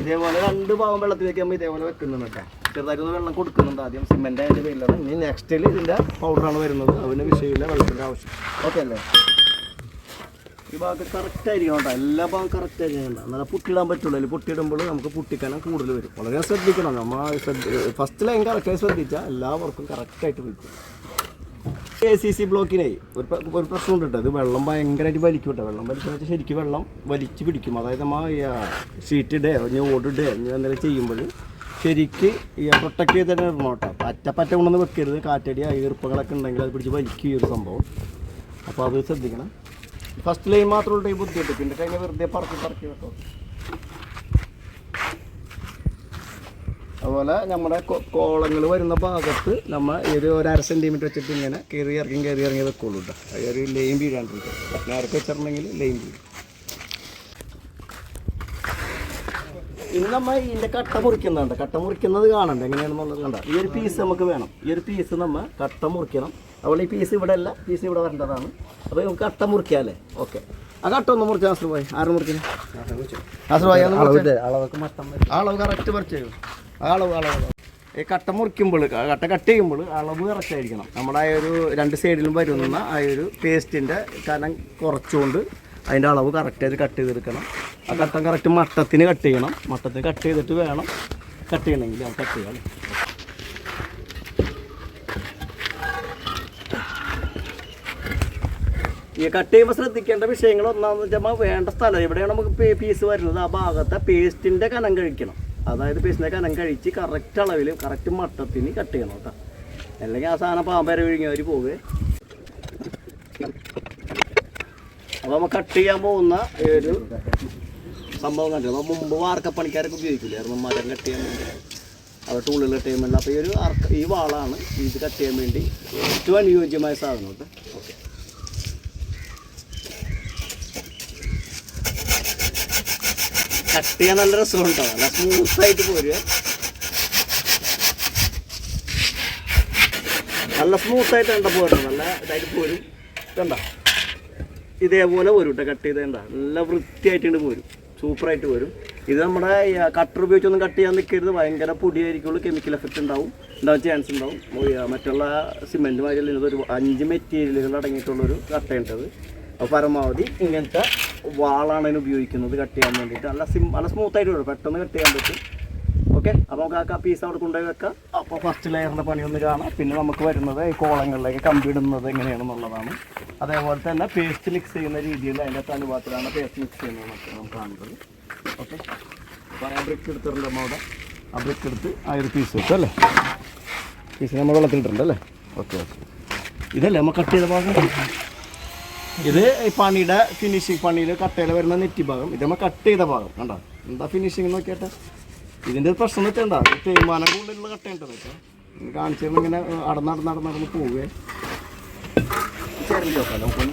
ഇതേപോലെ രണ്ട് ഭാഗം വെള്ളത്തിൽ വെക്കുമ്പോൾ ഇതേപോലെ വെക്കുന്നുണ്ട് കേട്ടോ. ചെറുതായിട്ടൊന്ന് വെള്ളം കൊടുക്കുന്നുണ്ട് ആദ്യം. സിമെന്റ് അതിന്റെ പേരിലാണ് ഇനി നെക്സ്റ്റിൽ ഇതിന്റെ പൗഡറാണ് വരുന്നത്. അതിന് വിഷയമില്ല വെള്ളത്തിന്റെ ആവശ്യം. ഓക്കെ അല്ലേ? ഈ ഭാഗത്ത് കറക്റ്റ് ആയിരിക്കണം കേട്ടോ. എല്ലാ ഭാഗം കറക്റ്റ് ആയിരിക്കണം. കേട്ടോ എന്നാൽ പുട്ടിടാൻ പറ്റുള്ളൂ. അതിൽ പുട്ടിയിടുമ്പോൾ നമുക്ക് പുട്ടിക്കാനും കൂടുതൽ വരും. വളരെ ശ്രദ്ധിക്കണം. നമ്മൾ ഫസ്റ്റ് ലൈൻ കറക്റ്റായി ശ്രദ്ധിച്ചാൽ എല്ലാ വർക്കും കറക്റ്റായിട്ട് വയ്ക്കും എ സി സി ബ്ലോക്കിനെ ഒരു ഒരു പ്രശ്നമുണ്ട് കേട്ടോ. ഇത് വെള്ളം ഭയങ്കരമായിട്ട് വലിക്കും കേട്ടോ. വെള്ളം വലിക്കുന്ന വെച്ചാൽ ശരിക്കും വെള്ളം വലിച്ച് പിടിക്കും. അതായത് നമ്മൾ ഷീറ്റ് ഇടേ ഇനി ഓടിടേ ഇനി എന്തെങ്കിലും ചെയ്യുമ്പോൾ ശരിക്ക് ഈ പ്രൊട്ടക്ട് ചെയ്ത് തന്നെ ഇടണം കേട്ടോ. പറ്റ പറ്റ കൊണ്ടൊന്ന് വെക്കരുത്. കാറ്റടി ഈർപ്പങ്ങളൊക്കെ ഉണ്ടെങ്കിൽ അത് പിടിച്ച് വലിക്കും ഈ ഒരു സംഭവം. അപ്പോൾ അത് ശ്രദ്ധിക്കണം. ഫസ്റ്റ് ലൈൻ മാത്രമുള്ള ഈ ബുദ്ധിയുണ്ട് പിന്നെ കഴിഞ്ഞ വെറുതെ പറക്കി പറക്കി വെക്കും അതുപോലെ നമ്മുടെ കോളങ്ങൾ വരുന്ന ഭാഗത്ത് നമ്മൾ ഒരു ഒരു അര സെന്റിമീറ്റർ വെച്ചിട്ട് ഇങ്ങനെ കയറി ഇറങ്ങി കയറി ഇറങ്ങി വെക്കുള്ളൂ കേട്ടോ ഒരു ലൈൻ വീഴാണ്ടിരിക്കും നേരത്തെ വെച്ചിട്ടുണ്ടെങ്കിൽ ലൈൻ വീഴും. ഇനി നമ്മൾ ഇതിന്റെ കട്ട മുറിക്കുന്നുണ്ട് കട്ട മുറിക്കുന്നത് കാണണ്ട. എങ്ങനെയാണെന്നുള്ളത് കണ്ട. ഈ ഒരു പീസ് നമുക്ക് വേണം. ഈ ഒരു പീസ് നമ്മൾ കട്ട മുറിക്കണം. അതുപോലെ ഈ പീസ് ഇവിടെ അല്ല പീസ് ഇവിടെ വരേണ്ടതാണ്. അപ്പോൾ നമുക്ക് അട്ട മുറിക്കാം അല്ലേ ഓക്കെ. ആ കട്ട ഒന്ന് മുറിച്ചാൽ ആശ്രമ പോയി ആറ് പോയി അളവൊക്കെ അളവ് കറക്റ്റ് പറിച്ചു അളവ് അളവ്. ഈ കട്ട മുറിക്കുമ്പോൾ കട്ട കട്ട് ചെയ്യുമ്പോൾ അളവ് കറക്റ്റ് ആയിരിക്കണം. നമ്മുടെ ആ ഒരു രണ്ട് സൈഡിലും വരുന്ന ആ ഒരു പേസ്റ്റിന്റെ കനം കുറച്ചുകൊണ്ട് അതിന്റെ അളവ് കറക്റ്റായിട്ട് കട്ട് ചെയ്തെടുക്കണം. ആ കട്ടം കറക്റ്റ് മട്ടത്തിന് കട്ട് ചെയ്യണം. മട്ടത്തിന് കട്ട് ചെയ്തിട്ട് വേണം കട്ട് ചെയ്യണമെങ്കിൽ കട്ട് ചെയ്യാം ഈ കട്ട് ചെയ്യുമ്പോൾ ശ്രദ്ധിക്കേണ്ട വിഷയങ്ങൾ ഒന്നാമെന്ന് വെച്ചാൽ വേണ്ട സ്ഥലം. എവിടെയാണ് നമുക്ക് പീസ് വരുന്നത്. ആ ഭാഗത്തെ പേസ്റ്റിന്റെ കനം കഴിക്കണം. അതായത് പേസ്റ്റിന്റെ കനം കഴിച്ച് കറക്റ്റ് അളവിൽ കറക്റ്റ് മട്ടത്തിന് കട്ട് ചെയ്യണം കേട്ടോ. അല്ലെങ്കിൽ ആ സാധനം പാമ്പര വിഴുങ്ങിയവർ പോവേ. അപ്പോൾ നമ്മൾ കട്ട് ചെയ്യാൻ പോകുന്ന ഒരു സംഭവം കണ്ടു അപ്പോൾ മുമ്പ് വാർക്കപ്പണിക്കാരൊക്കെ ഉപയോഗിക്കില്ലായിരുന്നു മരം കട്ട് ചെയ്യാൻ വേണ്ടി. അവർ ടൂളിൽ കട്ട് ചെയ്യാൻ വേണ്ടി. അപ്പോൾ ഈ ഒരു ഈ വാളാണ് ഇത് കട്ട് ചെയ്യാൻ വേണ്ടി ഏറ്റവും അനുയോജ്യമായ സാധനം കേട്ടോ. കട്ട് ചെയ്യാൻ നല്ല രസമുണ്ടോ? നല്ല സ്മൂത്തായിട്ട് പോരുക നല്ല സ്മൂത്തായിട്ട് കണ്ട? പോരണം നല്ല ഇതായിട്ട് പോരും. കണ്ടോ? ഇതേപോലെ വരും കേട്ടോ കട്ട് ചെയ്ത് കണ്ട? നല്ല വൃത്തിയായിട്ടുണ്ട് പോരും. സൂപ്പറായിട്ട് വരും ഇത് നമ്മുടെ കട്ടർ ഉപയോഗിച്ചൊന്നും കട്ട് ചെയ്യാൻ നിൽക്കരുത് ഭയങ്കര പൊടിയായിരിക്കുള്ളൂ കെമിക്കൽ എഫക്റ്റ് ഉണ്ടാവും. ഉണ്ടാവാൻ ചാൻസ് ഉണ്ടാവും? മറ്റുള്ള സിമെന്റ് മാതിരി ഇതൊരു അഞ്ച് മെറ്റീരിയലുകൾ അടങ്ങിയിട്ടുള്ളൊരു കട്ടയുണ്ടത് അപ്പോൾ പരമാവധി ഇങ്ങനത്തെ വാളാണ് അതിന് ഉപയോഗിക്കുന്നത് കട്ട് ചെയ്യാൻ വേണ്ടിയിട്ട്. നല്ല സിം നല്ല സ്മൂത്തായിട്ട് വരും. പെട്ടെന്ന് കട്ട് ചെയ്യാൻ പറ്റും. ഓക്കെ അപ്പോൾ നമുക്ക് ആ പീസ് അവിടെ കൊണ്ടുപോയി വെക്കാം. അപ്പോൾ ഫസ്റ്റ് ലെയറിന്റെ പണി ഒന്ന് കാണാം. പിന്നെ നമുക്ക് വരുന്നത് ഈ കോളങ്ങളിലേക്ക് കമ്പി ഇടുന്നത് എങ്ങനെയാണെന്നുള്ളതാണ്. അതേപോലെ തന്നെ പേസ്റ്റ് മിക്സ് ചെയ്യുന്ന രീതിയിൽ അതിന്റെ അനുഭവത്തിലാണ് പേസ്റ്റ് മിക്സ് ചെയ്യുന്നത് നമുക്ക് കാണുന്നത്. ഓക്കെ അപ്പോൾ ആ ബ്രിക്ക് എടുത്തിട്ടുണ്ട് നമ്മൾ അവിടെ. ആ ബ്രിക്ക് എടുത്ത് ആ ഒരു പീസ് വെക്കും അല്ലേ? പീസ് നമ്മൾ വെള്ളത്തിലിട്ടുണ്ട് അല്ലേ? ഓക്കെ ഓക്കെ ഇതല്ലേ നമ്മൾ കട്ട് ചെയ്ത ഭാഗം? ഇത് പണിയുടെ ഫിനിഷിങ് പണിയിൽ കട്ടയിൽ വരുന്ന നെറ്റി ഭാഗം. ഇത് നമ്മൾ കട്ട് ചെയ്ത ഭാഗം. കണ്ടോ? എന്താ ഫിനിഷിങ് നോക്കിയാട്ടെ? ഇതിന്റെ പ്രശ്നം വെച്ചാൽ തേയ്മാനം കൂടുതലുള്ള കട്ടയുണ്ട് വെച്ചാൽ കാണിച്ചു ഇങ്ങനെ അടന്ന് നടന്ന് നടന്ന് നടന്ന് പോവേ. ചേർന്ന് നോക്കാം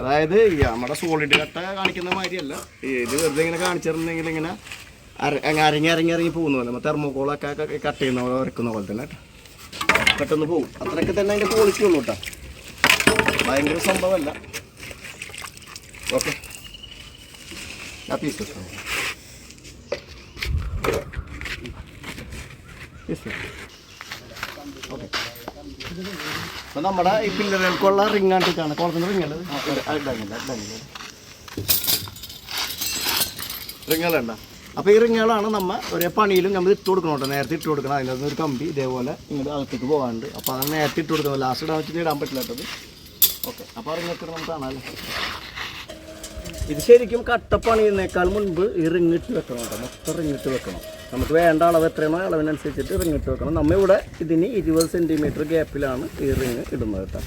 അതായത് നമ്മുടെ സോളിഡ് കട്ട കാണിക്കുന്ന മാതിരിയല്ല. ഇത് വെറുതെ ഇങ്ങനെ കാണിച്ചിരുന്നെങ്കിൽ ഇങ്ങനെ അരങ്ങി അരങ്ങി ഇറങ്ങി പോകുന്ന പോലെ. നമ്മൾ തെർമോക്കോളൊക്കെ കട്ട് ചെയ്യുന്ന പോലെ വരക്കുന്ന പോലെ തന്നെ പെട്ടെന്ന് പോകും. അത്രയൊക്കെ തന്നെ അതിന്റെ ക്വാളിറ്റി ഉള്ളൂ കേട്ടോ. ഭയങ്കര സംഭവമല്ല. ഓക്കെ. ആ പീസ് ഓക്കെ. അപ്പം നമ്മുടെ ഈ പില്ലറുകൾക്കുള്ള റിങ് ആണ്ടിട്ടാണ് കുളത്തിന്റെ റിങ് അല്ലേ? റിങ്ങുകളുണ്ട അപ്പോൾ ഈ റിങ്ങുകളാണ് നമ്മൾ ഒരേ പണിയിലും നമ്മൾ ഇട്ട് കൊടുക്കണം കേട്ടോ. നേരത്തെ ഇട്ട് കൊടുക്കണം. അതിനകത്ത് ഒരു കമ്പി ഇതേപോലെ ഇങ്ങോട്ട് അകത്തേക്ക് പോകാണ്ട്. അപ്പോൾ അത് നേരത്തെ ഇട്ട് കൊടുക്കണം. ലാസ്റ്റ് ഇടാൻ വെച്ചിട്ട് ഇടാൻ പറ്റില്ല കേട്ടത് ഓക്കെ അപ്പോൾ റിങ്ങൊക്കെ നമുക്ക് കാണാമല്ലോ ഇത് ശരിക്കും കട്ടപ്പണിയുന്നേക്കാൾ മുൻപ് ഈ വെക്കണം കേട്ടോ. മൊത്തം റിങ് ഇട്ട് വെക്കണം. നമുക്ക് വേണ്ട അളവ് എത്രയാണോ അളവിനനുസരിച്ചിട്ട് റിങ് ഇട്ട് വെക്കണം. നമ്മളിവിടെ ഇതിന് ഇരുപത് സെന്റിമീറ്റർ ഗ്യാപ്പിലാണ് ഈ ഇടുന്നത് കേട്ടോ.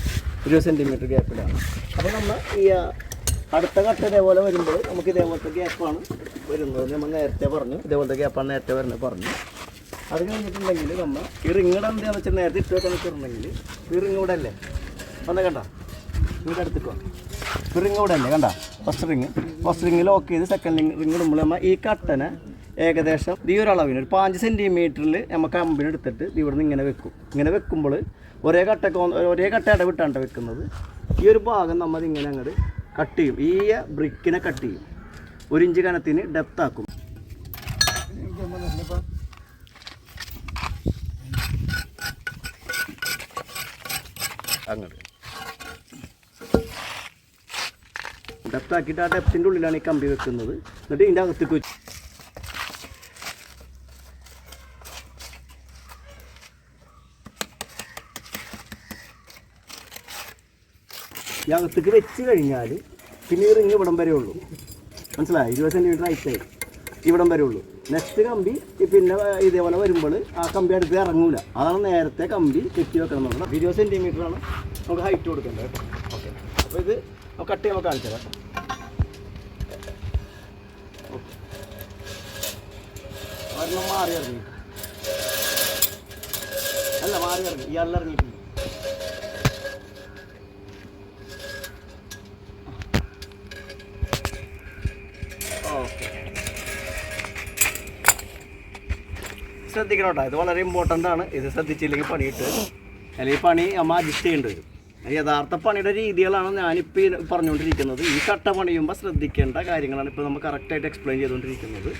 ഇരുപത് സെന്റിമീറ്റർ ഗ്യാപ്പിലാണ് അപ്പോൾ നമ്മൾ ഈ അടുത്ത ഘട്ടം ഇതേപോലെ വരുമ്പോൾ നമുക്ക് ഇതേപോലത്തെ ഗ്യാപ്പാണ് വരുന്നത്. നമ്മൾ നേരത്തെ പറഞ്ഞു. ഇതേപോലത്തെ ഗ്യാപ്പാണ് നേരത്തെ വരുന്നത് പറഞ്ഞു. അത് കഴിഞ്ഞിട്ടുണ്ടെങ്കിൽ നമ്മൾ ഈ റിങ് ഇടാൻ എന്താണെന്ന് വെച്ചാൽ നേരത്തെ ഇട്ട് വെച്ചിട്ടുണ്ടെങ്കിൽ ഈ റിങ് ഇവിടെ അല്ലേ? വന്ന കണ്ട? നിങ്ങൾക്ക് അടുത്ത് ഈ റിങ് ഇവിടെ അല്ലേ? കണ്ട? First ring first ring lock ചെയ്ത് സെക്കൻഡ് റിങ് റിങ് ഇടുമ്പോൾ നമ്മൾ ഈ കട്ടനെ ഏകദേശം ഈ ഒരു അളവിന് ഒരു പാഞ്ച് സെന്റിമീറ്ററിൽ നമുക്ക് അമ്പിനെടുത്തിട്ട് ഇവിടെ നിന്ന് ഇങ്ങനെ വെക്കും. ഇങ്ങനെ വെക്കുമ്പോൾ ഒരേ കട്ടക്ക് ഒരേ കട്ട ഇടവിട്ടാണ് വെക്കുന്നത്. ഈ ഒരു ഭാഗം നമ്മൾ ഇങ്ങനെ അങ്ങോട്ട് കട്ട് ചെയ്യും. ഈ ബ്രിക്കിനെ കട്ട് ചെയ്യും. ഒരു ഇഞ്ച് കനത്തിന് ഡെപ്ത് ആക്കും. അങ്ങോട്ട് ഡെപ്ത് ആക്കിയിട്ട് ആ ഡെപ്തിന്റെ ഉള്ളിലാണ് ഈ കമ്പി വെക്കുന്നത്. എന്നിട്ട് ഇതിന്റെ അകത്തേക്ക് വെച്ച് ഈ അകത്തേക്ക് വെച്ച് കഴിഞ്ഞാൽ പിന്നെ ഈ റിങ് ഇവിടം വരെ ഉള്ളൂ. മനസ്സിലായി? ഇരുപത് സെന്റിമീറ്റർ ഹൈറ്റായി ഇവിടം വരെ ഉള്ളൂ. നെക്സ്റ്റ് കമ്പി പിന്നെ ഇതേപോലെ വരുമ്പോൾ ആ കമ്പി അടുത്ത് ഇറങ്ങൂല. അതാണ് നേരത്തെ കമ്പി കെട്ടി വെക്കണം എന്നുള്ളത്. ഇരുപത് സെന്റിമീറ്റർ ആണ് നമുക്ക് ഹൈറ്റ് കൊടുക്കേണ്ടത് ഓക്കെ അപ്പോൾ ഇത് കട്ട് ചെയ്യുമ്പോൾ കാണിച്ചു മാറി ഇറങ്ങി. അല്ല മാറി ഇറങ്ങി. ഇയാളിൽ ശ്രദ്ധിക്കണം കേട്ടോ ഇത് വളരെ ഇമ്പോർട്ടന്റ് ആണ്. ഇത് ശ്രദ്ധിച്ചില്ലെങ്കിൽ പണിയിട്ട് അല്ലെങ്കിൽ പണി നമ്മൾ അഡ്ജസ്റ്റ് ചെയ്യേണ്ടി വരും. യഥാർത്ഥ പണിയുടെ രീതികളാണ് ഞാനിപ്പോൾ ഈ പറഞ്ഞുകൊണ്ടിരിക്കുന്നത്. ഈ കട്ട പണിയുമ്പോൾ ശ്രദ്ധിക്കേണ്ട കാര്യങ്ങളാണ് ഇപ്പോൾ നമ്മൾ കറക്റ്റായിട്ട് എക്സ്പ്ലെയിൻ ചെയ്തുകൊണ്ടിരിക്കുന്നത്.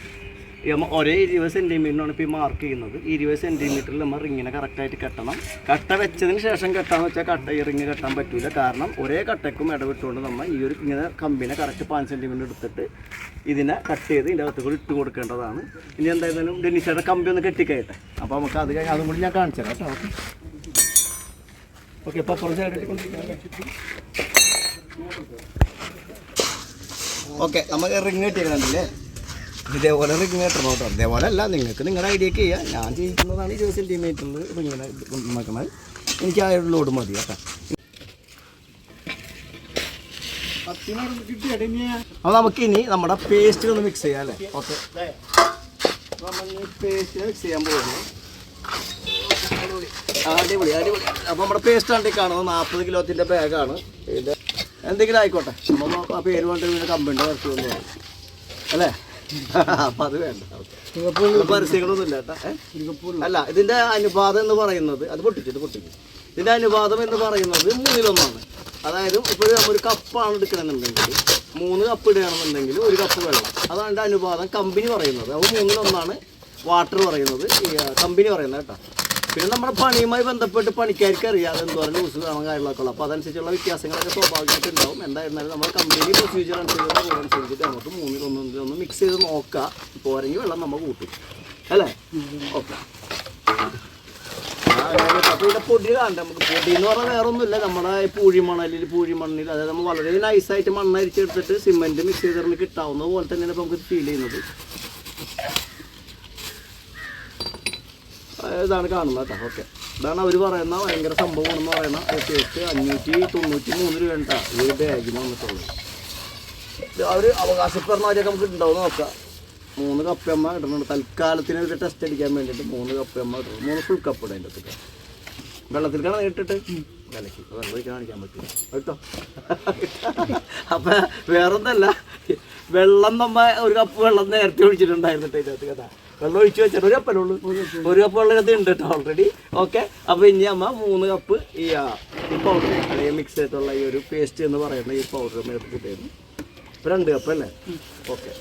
ഒരേ ഇരുപത് സെന്റിമീറ്ററിനാണ് ഇപ്പോൾ ഈ മാർക്ക് ചെയ്യുന്നത്. ഇരുപത് സെന്റിമീറ്ററിൽ നമ്മൾ റിങ്ങിനെ കറക്റ്റായിട്ട് കെട്ടണം. കട്ട വെച്ചതിന് ശേഷം കെട്ടാന്ന് വെച്ചാൽ കട്ട ഈ റിങ് കെട്ടാൻ പറ്റില്ല കാരണം ഒരേ കട്ടയ്ക്കും ഇടവിട്ടുകൊണ്ട് നമ്മൾ ഈ ഒരു ഇങ്ങനെ കമ്പിനെ കറക്റ്റ് പാഞ്ച് സെന്റിമീറ്റർ എടുത്തിട്ട് ഇതിനെ കട്ട് ചെയ്ത് ഇതിന്റെ അകത്ത് കൂടി ഇട്ട് കൊടുക്കേണ്ടതാണ്. ഇനി എന്തായാലും ഡെന്നിഷയുടെ കമ്പി ഒന്ന് കെട്ടിക്കയട്ടെ. അപ്പോൾ നമുക്ക് അത് കഴിഞ്ഞ് അതും കൂടി ഞാൻ കാണിച്ചു കേട്ടോ. ഓക്കെ. ഓക്കെ ഇപ്പോൾ കുറച്ച് ഓക്കെ നമുക്ക് റിങ് കെട്ടിയിരുന്നില്ലേ ഇതേപോലെ റിങ് കെട്ടണം കേട്ടോ ഇതേപോലെ അല്ല നിങ്ങൾക്ക് നിങ്ങളുടെ ഐഡിയക്ക് ചെയ്യാം. ഞാൻ ചെയ്യിക്കുന്നതാണ് ഇരുപത് സെന്റിമീറ്ററിൽ റിങ്ങിനെ നോക്കുന്നത് എനിക്ക് ആ ഒരു ലോഡ് മതി കേട്ടോ. അപ്പോൾ നമുക്ക് ഇനി നമ്മുടെ പേസ്റ്റ് ഒന്ന് മിക്സ് ചെയ്യാം അല്ലേ? ഓക്കെ പേസ്റ്റ് അടിപൊളി അടിപൊളി. അപ്പോൾ നമ്മുടെ പേസ്റ്റ് ആണ് ഈ കാണുന്നത് നാൽപ്പത് കിലോത്തിന്റെ ബാഗാണ് ഇത് എന്തെങ്കിലും ആയിക്കോട്ടെ. നമ്മൾ ആ പേര് കൊണ്ട് കമ്പനിയുടെ വർക്ക് അല്ലേ? അപ്പം അത് വേണ്ട. ഓക്കെ പരസ്യങ്ങളൊന്നും ഇല്ല കേട്ടോ. അല്ല ഇതിന്റെ അനുപാതം എന്ന് പറയുന്നത് അത് പൊട്ടിച്ചു ഇത് പൊട്ടിച്ചു. ഇതിന്റെ അനുപാതം എന്ന് പറയുന്നത് മൂന്നിലൊന്നാണ്. അതായത് ഇപ്പോൾ ഒരു കപ്പാണ് എടുക്കണമെന്നുണ്ടെങ്കിൽ മൂന്ന് കപ്പ് ഇടുകയാണെന്നുണ്ടെങ്കിൽ ഒരു കപ്പ് വെള്ളം. അതാണ് എന്റെ അനുപാതം കമ്പനി പറയുന്നത്. അപ്പോൾ മൂന്നിലൊന്നാണ് വാട്ടർ പറയുന്നത്. കമ്പനി പറയുന്നത് കേട്ടോ. പിന്നെ നമ്മുടെ പണിയുമായി ബന്ധപ്പെട്ട് പണിക്കാർക്ക് അറിയാതെ എന്തോരം ലൂസ് വേണം കാര്യങ്ങളൊക്കെ ഉള്ളൂ. അപ്പോൾ അതനുസരിച്ചുള്ള വ്യത്യാസങ്ങളൊക്കെ സ്വാഭാവികമായിട്ട് ഉണ്ടാവും എന്തായിരുന്നാലും നമ്മുടെ കമ്പനി പ്രൊസീജിയർ അനുസരിച്ച് അനുസരിച്ചിട്ട് നമുക്ക് മൂന്നിൽ ഒന്നിൽ ഒന്ന് മിക്സ് ചെയ്ത് നോക്കുക പോരെങ്കിൽ വെള്ളം നമ്മൾ കൂട്ടും. അല്ലേ? ഓക്കെ. പൊടി കാണണ്ട. നമുക്ക് പൊടി എന്ന് പറഞ്ഞാൽ വേറെ ഒന്നുമില്ല നമ്മുടെ പൂഴി മണ്ണിൽ അതായത് നമ്മൾ വളരെ നൈസായിട്ട് മണ്ണരിച്ചെടുത്തിട്ട് സിമെന്റ് മിക്സ് ചെയ്തിട്ട് കിട്ടാവുന്ന പോലെ തന്നെയാണ് നമുക്ക് ഫീൽ ചെയ്യുന്നത്. ഇതാണ് കാണുന്നത് കേട്ടോ. ഓക്കെ. ഇതാണ് അവർ പറയുന്ന ഭയങ്കര സംഭവം എന്ന് പറയുന്ന ടേസ്റ്റ് അഞ്ഞൂറ്റി തൊണ്ണൂറ്റി മൂന്ന് രൂപ കേട്ടോ ഈ ബാഗിന് വന്നിട്ടുള്ളത്. അവർ അവകാശപ്പെടുന്ന അവരെയൊക്കെ നമുക്ക് ഉണ്ടാവും നോക്കാം. മൂന്ന് കപ്പയമ്മ ഇടുന്നുണ്ട്. തൽക്കാലത്തിന് ഒരു ടെസ്റ്റ് അടിക്കാൻ വേണ്ടിയിട്ട് മൂന്ന് കപ്പയമ്മ കിട്ടുന്നു മൂന്ന് ഫുൾ കപ്പ് ഇടും അതിന്റെ വെള്ളത്തിൽ വെള്ളത്തിലേക്കാണ് കാണിക്കാൻ പറ്റില്ല. കേട്ടോ? അപ്പം വേറൊന്നല്ല. വെള്ളം നമ്മ ഒരു കപ്പ് വെള്ളം നേരത്തെ ഒഴിച്ചിട്ടുണ്ടായിരുന്നിട്ട് ഇതിനകത്ത് കേട്ടാ. വെള്ളം ഒഴിച്ച് വെച്ചിട്ട് ഒരു കപ്പല്ലേ ഉള്ളൂ. ഒരു കപ്പ് വെള്ളം ഉണ്ട് കേട്ടോ ഓൾറെഡി ഓക്കെ അപ്പോൾ ഇനി അമ്മ മൂന്ന് കപ്പ് ഈ ഈ പൗഡർ അല്ലെങ്കിൽ മിക്സ് ചെയ്തിട്ടുള്ള ഈ ഒരു പേസ്റ്റ് എന്ന് പറയുന്ന ഈ പൗഡർ എടുത്തിട്ടായിരുന്നു ഇപ്പൊ രണ്ട് കപ്പ് അല്ലേ? ഓക്കെ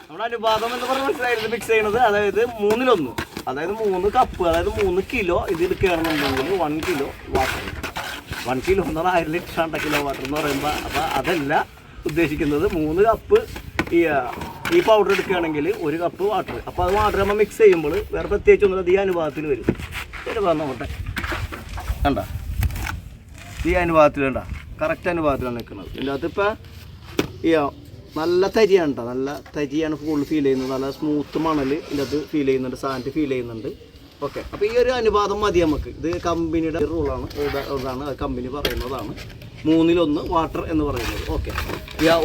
നമ്മുടെ അനുപാതം എന്ന് പറഞ്ഞ മനസ്സിലായിരുന്നു മിക്സ് ചെയ്യുന്നത് അതായത് മൂന്നിലൊന്ന്. അതായത് മൂന്ന് കപ്പ് അതായത് മൂന്ന് കിലോ ഇത് എടുക്കുകയാണെന്നുണ്ടെങ്കിൽ one kilo water one kilo എന്ന് പറഞ്ഞാൽ ആയിരം ലിറ്റർ രണ്ട കിലോ വാട്ടർ എന്ന് പറയുമ്പോൾ അപ്പോൾ അതല്ല ഉദ്ദേശിക്കുന്നത്. മൂന്ന് കപ്പ് ഈ ഈ പൗഡർ എടുക്കുകയാണെങ്കിൽ ഒരു കപ്പ് വാട്ടർ അപ്പോൾ അത് വാട്ടർ നമ്മൾ മിക്സ് ചെയ്യുമ്പോൾ വേറെ പ്രത്യേകിച്ച് ഒന്നും ഈ അനുപാതത്തിൽ വരും. അനുപാതം നോക്കട്ടെ. കണ്ട? ഈ അനുപാതത്തിൽ കണ്ട? കറക്റ്റ് അനുപാതത്തിലാണ് നിൽക്കുന്നത്. ഇതിന്റെ അകത്ത് ഇപ്പോൾ ഈ നല്ല തരിയാണ് കേട്ടോ നല്ല തരിയാണ് ഫുൾ ഫീൽ ചെയ്യുന്നത്. നല്ല സ്മൂത്ത് മണൽ ഇതിന്റെ അകത്ത് ഫീൽ ചെയ്യുന്നുണ്ട്. സാൻഡ് ഫീൽ ചെയ്യുന്നുണ്ട്. ഓക്കെ അപ്പോൾ ഈ ഒരു അനുപാതം മതി നമുക്ക്. ഇത് കമ്പനിയുടെ റൂളാണ് ഇതാണ്. കമ്പനി പറയുന്നതാണ്. മൂന്നിലൊന്ന് വാട്ടർ എന്ന് പറയുന്നത്. ഓക്കെ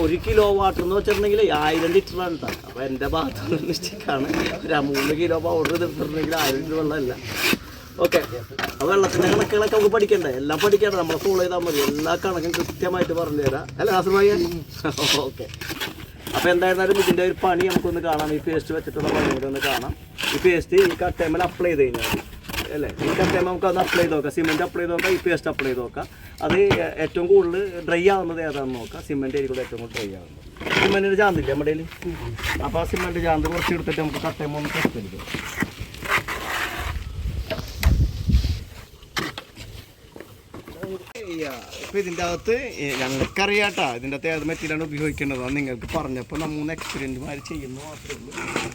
ഒരു കിലോ വാട്ടർ എന്ന് വെച്ചിട്ടുണ്ടെങ്കിൽ ആയിരം ലിറ്റർ കേട്ടോ അപ്പോൾ എന്റെ ഭാഗത്ത് മിസ്റ്റേക്കാണ് ഒരു മൂന്ന് കിലോ പൗഡർ എടുത്തിട്ടുണ്ടെങ്കിൽ ആയിരം ലിറ്റർ വെള്ളമല്ല. ഓക്കെ അപ്പോൾ വെള്ളത്തിന്റെ കണക്കുകളൊക്കെ നമുക്ക് പഠിക്കണ്ടേ? എല്ലാം പഠിക്കണ്ട നമ്മൾ ഫോളോ ചെയ്താൽ മതി. എല്ലാ കണക്കും കൃത്യമായിട്ട് പറഞ്ഞു തരാം. അല്ല ആസുഭായി ഓക്കെ അപ്പോൾ എന്തായിരുന്നാലും ഇതിന്റെ ഒരു പണി നമുക്കൊന്ന് കാണാം. ഈ പേസ്റ്റ് വെച്ചിട്ടുള്ള പണി ഒന്ന് കാണാം. ഈ പേസ്റ്റ് ഈ കട്ടേമൽ അപ്ലൈ ചെയ്ത് കഴിഞ്ഞാൽ അല്ലേ? ഇതൊക്കെ അത് അപ്ലൈ ചെയ്ത് നോക്കാം. സിമെന്റ് അപ്ലൈ ചെയ്ത് നോക്കാം ഈ പേസ്റ്റ് അപ്ലൈ ചെയ്ത് നോക്കാം. അത് ഏറ്റവും കൂടുതൽ ഡ്രൈ ആവുന്നത് ഏതാണെന്ന് നോക്കാം. സിമെന്റ് ആയിരിക്കും ഏറ്റവും കൂടുതൽ ഡ്രൈ ആവുന്നത്. സിമെന്റിന്റെ ചാന്തില്ലേ നമ്മുടെ അപ്പോൾ ആ സിമെന്റ് ചാന്ത് കുറച്ച് എടുത്തിട്ട് നമുക്ക് കട്ടേമ ഒന്ന് ടെസ്റ്റ് എടുക്കാം ഇതിന്റെ ഇതിന്റെ അകത്ത് ഞങ്ങൾക്കറിയാട്ടാ ഇതിന്റെ അകത്ത് ഏത് മെറ്റീരിയലാണ് ഉപയോഗിക്കേണ്ടത് അത് നിങ്ങൾക്ക് പറഞ്ഞപ്പോൾ നമ്മൾ മൂന്ന് എക്സ്പീരിയൻസുമാർ ചെയ്യുന്നു മാത്രമേ ഉള്ളൂ.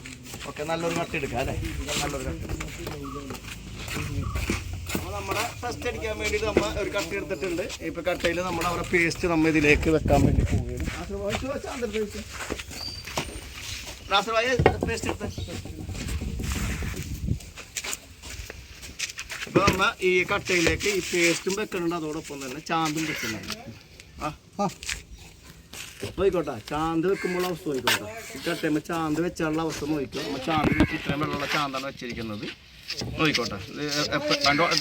ഓക്കെ നല്ലൊരു കട്ട് എടുക്കാം അല്ലേ? നല്ലൊരു കട്ട് ടെസ്റ്റ് അടിക്കാൻ വേണ്ടിയിട്ട് നമ്മൾ ഒരു കട്ട എടുത്തിട്ടുണ്ട്. ഇപ്പൊ കട്ടയിൽ നമ്മുടെ അവിടെ പേസ്റ്റ് നമ്മൾ ഇതിലേക്ക് വെക്കാൻ വേണ്ടി പോവുകയാണ്. പേസ്റ്റ് ഇപ്പൊ നമ്മ ഈ കട്ടയിലേക്ക് ഈ പേസ്റ്റും വെക്കുന്നുണ്ട്. അതോടൊപ്പം തന്നെ ചാമ്പും വെക്കുന്നുണ്ട്. ആ. നോയിക്കോട്ടെ ചാന്ത് വെക്കുമ്പോൾ അവസ്ഥ നോയിക്കോട്ടെ നമ്മൾ ചാന്ത് വെച്ചാലുള്ള അവസ്ഥ നോക്കിക്കോ. നമ്മൾ ചാന്ത് വെച്ച് ഇത്രയും വെള്ളമുള്ള ചാന്താണ് വെച്ചിരിക്കുന്നത്. നോയിക്കോട്ടെ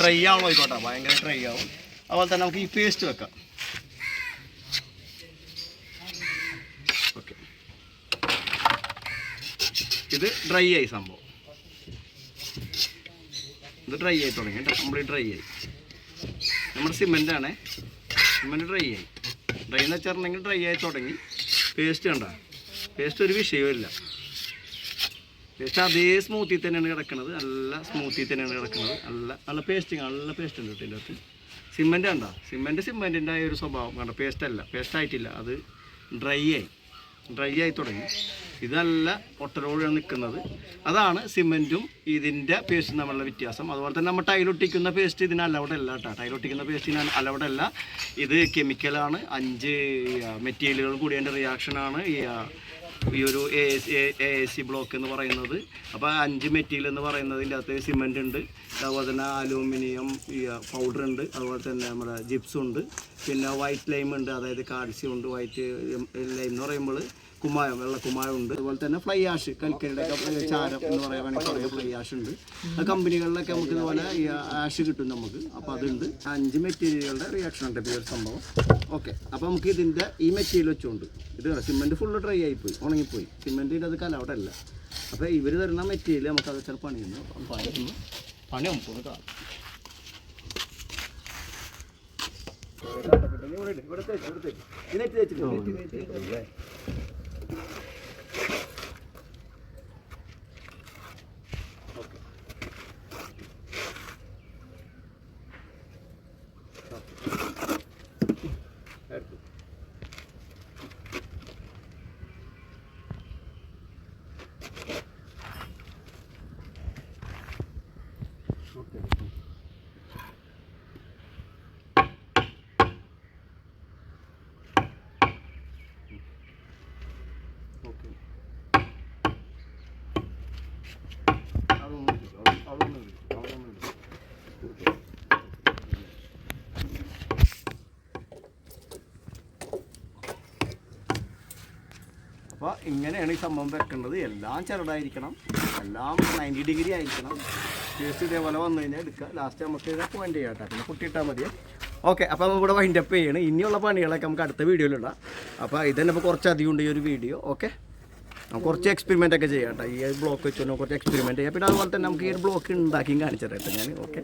ഡ്രൈ ആവും നോയിക്കോട്ടെ ഭയങ്കര ഡ്രൈ ആവും. അതുപോലെ തന്നെ നമുക്ക് ഈ പേസ്റ്റ് വെക്കാം. ഓക്കെ ഇത് ഡ്രൈ ആയി സംഭവം. ഇത് ഡ്രൈ ആയി തുടങ്ങി. കേട്ടോ കംപ്ലീറ്റ് ഡ്രൈ ആയി. നമ്മുടെ സിമെന്റ് ആണേ. സിമെന്റ് ഡ്രൈ ആയി. ഡ്രൈ എന്ന് വെച്ചിട്ടുണ്ടെങ്കിൽ ഡ്രൈ ആയി തുടങ്ങി. പേസ്റ്റ് കണ്ട. പേസ്റ്റ് ഒരു വിഷയമില്ല പേസ്റ്റ് അതേ സ്മൂത്തിൽ തന്നെയാണ് കിടക്കുന്നത് നല്ല സ്മൂത്തിൽ തന്നെയാണ് കിടക്കുന്നത് നല്ല നല്ല പേസ്റ്റിങ് നല്ല പേസ്റ്റ് ഉണ്ട് കേട്ടോ ഇതിന്റെ അകത്ത് സിമെന്റ് കണ്ടോ സിമെന്റ് സിമെന്റിന്റെ ഒരു സ്വഭാവം. കണ്ടോ? പേസ്റ്റ് അല്ല. പേസ്റ്റ് ആയിട്ടില്ല. അത് ഡ്രൈ ആയി. ഡ്രൈ ആയി തുടങ്ങി. ഇത് നല്ല ഒട്ടലോടെയാണ് നിൽക്കുന്നത്. അതാണ് സിമെന്റും ഇതിന്റെ പേസ്റ്റും തമ്മിലുള്ള വ്യത്യാസം. അതുപോലെ തന്നെ നമ്മൾ ടൈലൊട്ടിക്കുന്ന പേസ്റ്റ് ഇതിന് അലൗഡ് അല്ല കേട്ടോ ടൈലൊട്ടിക്കുന്ന പേസ്റ്റിന് അലൗഡ് അല്ല ഇത് കെമിക്കലാണ് അഞ്ച് മെറ്റീരിയലുകൾ കൂടി അതിന്റെ റിയാക്ഷനാണ് ഈ ഈ ഒരു എ എ സി ബ്ലോക്ക് എന്ന് പറയുന്നത്. അപ്പോൾ അഞ്ച് മെറ്റീരിയൽ എന്ന് പറയുന്നതിന്റെ അകത്ത് സിമെന്റ് ഉണ്ട്. അതുപോലെ തന്നെ അലൂമിനിയം പൗഡർ ഉണ്ട്. അതുപോലെ തന്നെ നമ്മുടെ ജിപ്സും ഉണ്ട്. പിന്നെ വൈറ്റ് ലൈം ഉണ്ട്. അതായത് കാൽസ്യം ഉണ്ട്. വൈറ്റ് ലൈം എന്ന് പറയുമ്പോൾ കുമ്മായം വെള്ള കുമ്മായം ഉണ്ട്. അതുപോലെ തന്നെ ഫ്ലൈ ആഷ് കൽക്കരിയുടെ ചാരം എന്ന് പറയാൻ വേണമെങ്കിൽ പറയാം ഫ്ലൈ ആഷ് ഉണ്ട്. ആ കമ്പനികളിലൊക്കെ നമുക്ക് ഇതുപോലെ ഈ ആഷ് കിട്ടും നമുക്ക്. അപ്പോൾ അതുണ്ട്. അഞ്ച് മെറ്റീരിയലുകളുടെ റിയാക്ഷൻ ഉണ്ട്. ഈ ഒരു സംഭവം. ഓക്കെ. അപ്പോൾ നമുക്ക് ഇതിന്റെ ഈ മെറ്റീരിയൽ വെച്ചുകൊണ്ട് ഇത് സിമെന്റ് ഫുള്ള് ഡ്രൈ ആയിപ്പോയി ഉണങ്ങിപ്പോയി. സിമെന്റിന്റെ അത് കലവടല്ല അപ്പോൾ ഇവർ തരുന്ന മെറ്റീരിയൽ നമുക്ക് അത് വെച്ചാൽ പണിയുന്നു അപ്പം പണിയുന്നു. പണി നമുക്ക് കാണാം. ഇവിടെ ഇവിടെ ഇവിടെ തേച്ച്. ഈ നെറ്റ് തേച്ചിട്ട് നെറ്റ് തേച്ചിട്ട്. ഓക്കെ. ഓക്കെ. എടുത്തു. ഓക്കെ. ഓക്കെ. അതൊന്നും ഇല്ല, അത് അതൊന്നും ഇല്ല, അതൊന്നും ഇല്ല. കൊടുത്തു. അപ്പോൾ ഇങ്ങനെയാണ് ഈ സംഭവം വെക്കേണ്ടത് എല്ലാം ചെറുതായിരിക്കണം. എല്ലാം നയന്റി ഡിഗ്രി ആയിരിക്കണം. ടേസ്റ്റ് ഇതേപോലെ വന്നു കഴിഞ്ഞാൽ എടുക്കുക ലാസ്റ്റ് നമുക്ക് ഇത് പോയിന്റ് ചെയ്യാം കേട്ടോ. പിന്നെ കുട്ടിയിട്ടാൽ മതി ഓക്കെ അപ്പോൾ നമുക്കിവിടെ വൈൻഡ് വൈൻഡപ്പ് ചെയ്യണം. ഇനിയുള്ള പണികളൊക്കെ നമുക്ക് അടുത്ത വീഡിയോയിലിടാം അപ്പോൾ ഇതന്നെ ഇപ്പോൾ കുറച്ച് അധികം ഉണ്ട് ഈ ഒരു വീഡിയോ ഓക്കെ നമുക്ക് കുറച്ച് എക്സ്പെരിമെന്റ് ഒക്കെ ചെയ്യാം കേട്ടോ. ഈ ബ്ലോക്ക് വെച്ചുകൊണ്ട് കുറച്ച് എക്സ്പെരിമെന്റ് ചെയ്യാം. പിന്നെ അതുപോലെ തന്നെ നമുക്ക് ഈ ഒരു ബ്ലോക്ക് ഉണ്ടാക്കിയും കാണിച്ചു തരാം കേട്ടോ ഞാൻ ഓക്കെ